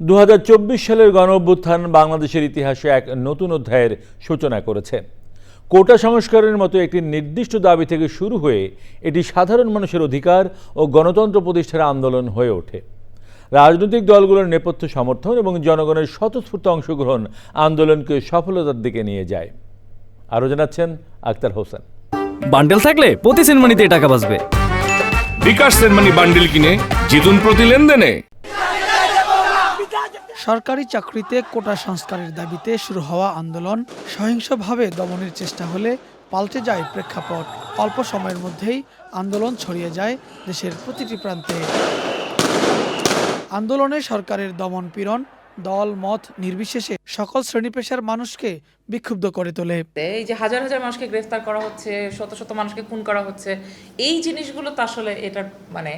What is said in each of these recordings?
দু হাজার চব্বিশ সালের গণ অভ্যুত্থান বাংলাদেশের ইতিহাসে এক নতুন অধ্যায়ের সূচনা করেছে। কোটা সংস্কারের মতো একটি নির্দিষ্ট দাবি থেকে শুরু হয়ে এটি সাধারণ মানুষের অধিকার ও গণতন্ত্র প্রতিষ্ঠার আন্দোলন হয়ে ওঠে। রাজনৈতিক দলগুলোর নেপথ্য সমর্থন এবং জনগণের স্বতঃস্ফূর্ত অংশগ্রহণ আন্দোলনকে সফলতার দিকে নিয়ে যায়। আরও জানাচ্ছেন আক্তার হোসেন। বান্ডেল থাকলে প্রতি সেনমানিতে টাকা বাঁচবে। বিকাশ সেনমানি বান্ডিল কিনে জিতুন প্রতি লেনদেনে। সরকারি চাকরিতে কোটা সংস্কারের দাবিতে শুরু হওয়া আন্দোলন সহিংসভাবে দমনের চেষ্টা হলে পাল্টে যায় প্রেক্ষাপট। অল্প সময়ের মধ্যেই আন্দোলন ছড়িয়ে যায় দেশের প্রতিটি প্রান্তে। আন্দোলনে সরকারের দমন পীড়ন, দল, মত নির্বিশেষে সকল শ্রেণি পেশার মানুষকে বিক্ষুব্ধ করে তোলে। এই যে হাজার হাজার মানুষকে গ্রেফতার করা হচ্ছে, শত শত মানুষকে খুন করা হচ্ছে, এই জিনিসগুলো তো আসলে এটা মানে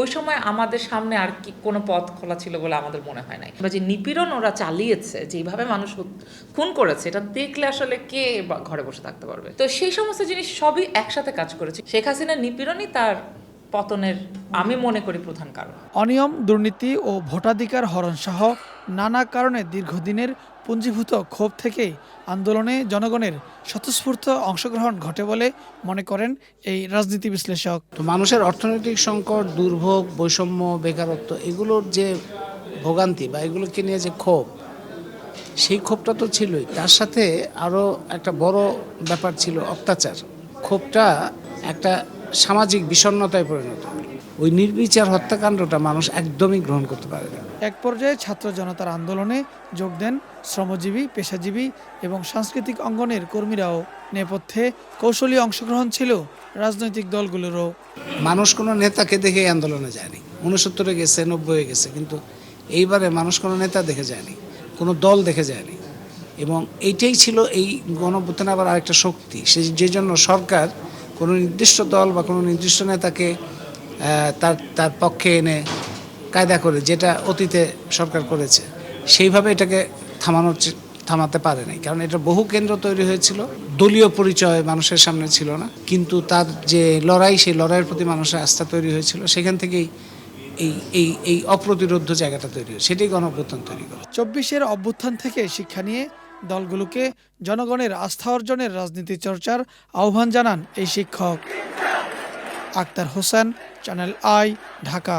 ওই সময় আমাদের সামনে আর কি কোনো পথ খোলা ছিল বলে আমাদের মনে হয় নাই। বা যে নিপীড়ন ওরা চালিয়েছে যেভাবে মানুষ খুন করেছে, এটা দেখলে আসলে কে ঘরে বসে থাকতে পারবে? তো সেই সমস্ত জিনিস সবই একসাথে কাজ করেছে। শেখ হাসিনার নিপীড়নই তার পতনের আমি মনে করি প্রধান কারণ। অনিয়ম দুর্নীতি ও ভোটাধিকার হরণ সহ নানা কারণে দীর্ঘদিনের পুঞ্জীভূত ক্ষোভ থেকেই আন্দোলনে জনগণের স্বতঃস্ফূর্ত অংশগ্রহণ ঘটে বলে মনে করেন এই রাজনীতি বিশ্লেষক। তো মানুষের অর্থনৈতিক সংকট দুর্ভোগ বৈষম্য বেকারত্ব এগুলোর যে ভোগান্তি বা এগুলোকে নিয়ে যে ক্ষোভ সেই ক্ষোভটা তো ছিলই। তার সাথে আরও একটা বড় ব্যাপার ছিল অত্যাচার। ক্ষোভটা একটা সামাজিক বিষণ্ণতায় পরিণত ওই নির্বিচার হত্যাকাণ্ডটা মানুষ একদমই গ্রহণ করতে পারে না। এক পর্যায়ে ছাত্র জনতার আন্দোলনে যোগ দেন শ্রমজীবী পেশাজীবী এবং সাংস্কৃতিক অঙ্গনের কর্মীরাও। নেপথ্যে কৌশলী অংশগ্রহণ ছিল রাজনৈতিক দলগুলোরও। মানুষ কোনো নেতাকে দেখে এই আন্দোলনে যায়নি। উনসত্তরে গেছে নব্বই গেছে কিন্তু এইবারে মানুষ কোনো নেতা দেখে যায়নি কোনো দল দেখে যায়নি। এবং এইটাই ছিল এই গণভ্যুত্থান আবার আরেকটা শক্তি। সে যে জন্য সরকার কোনো নির্দিষ্ট দল বা কোনো নির্দিষ্ট নেতাকে তার তার পক্ষে এনে কায়দা করে, যেটা অতীতে সরকার করেছে, সেইভাবে এটাকে থামানোর থামাতে পারে নাই। কারণ এটা বহু কেন্দ্র তৈরি হয়েছিল, দলীয় পরিচয় মানুষের সামনে ছিল না, কিন্তু তার যে লড়াই, সেই লড়াইয়ের প্রতি মানুষের আস্থা তৈরি হয়েছিল, সেখান থেকেই এই এই এই অপ্রতিরোধ্য জায়গাটা তৈরি হয় সেটাই গণঅভ্যুত্থান তৈরি করে চব্বিশের অভ্যুত্থান থেকে শিক্ষা নিয়ে দলগুলোকে জনগণের আস্থা অর্জনের রাজনীতি চর্চার আহ্বান জানান এই শিক্ষক। Akhtar Hossain channel I Dhaka